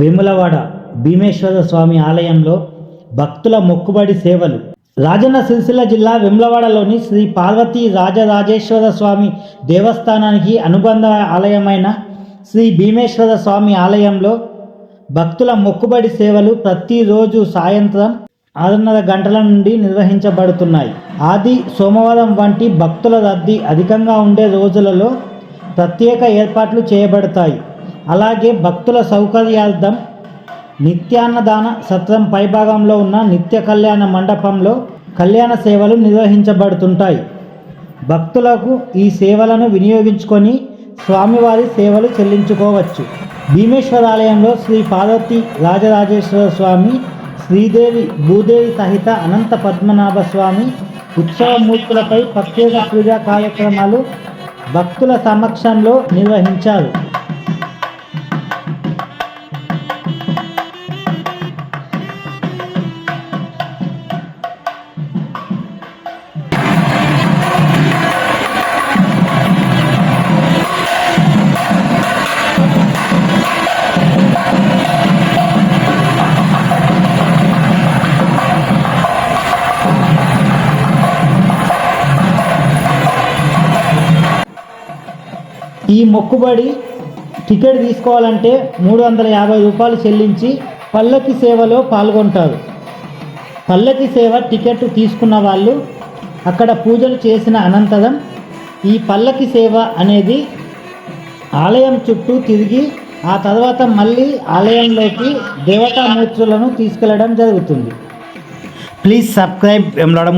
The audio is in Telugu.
వేములవాడ భీమేశ్వర స్వామి ఆలయంలో భక్తుల మొక్కుబడి సేవలు. రాజన్న సిరిసిల్ల జిల్లా వెమ్లవాడలోని శ్రీ పార్వతీ రాజరాజేశ్వర స్వామి దేవస్థానానికి అనుబంధ ఆలయమైన శ్రీ భీమేశ్వర స్వామి ఆలయంలో భక్తుల మొక్కుబడి సేవలు ప్రతిరోజు సాయంత్రం ఆరున్నర గంటల నుండి నిర్వహించబడుతున్నాయి. ఆది సోమవారం వంటి భక్తుల రద్దీ అధికంగా ఉండే రోజులలో ప్రత్యేక ఏర్పాట్లు చేయబడతాయి. అలాగే భక్తుల సౌకర్యార్థం నిత్యాన్నదాన సత్రం పైభాగంలో ఉన్న నిత్య కళ్యాణ మండపంలో కళ్యాణ సేవలు నిర్వహించబడుతుంటాయి. భక్తులకు ఈ సేవలను వినియోగించుకొని స్వామివారి సేవలు చెల్లించుకోవచ్చు. భీమేశ్వరాలయంలో శ్రీ పార్వతి రాజరాజేశ్వర స్వామి శ్రీదేవి భూదేవి సహిత అనంత పద్మనాభ స్వామి ఉత్సవమూర్తులపై ప్రత్యేక పూజా కార్యక్రమాలు భక్తుల సమక్షంలో నిర్వహించారు. ఈ మొక్కుబడి టికెట్ తీసుకోవాలంటే మూడు వందల యాభై రూపాయలు చెల్లించి పల్లకి సేవలో పాల్గొంటారు. పల్లకి సేవ టికెట్ తీసుకున్న వాళ్ళు అక్కడ పూజలు చేసిన అనంతరం ఈ పల్లకి సేవ అనేది ఆలయం చుట్టూ తిరిగి ఆ తర్వాత మళ్ళీ ఆలయంలోకి దేవతామూర్తులను తీసుకెళ్ళడం జరుగుతుంది. Please subscribe Vemulawada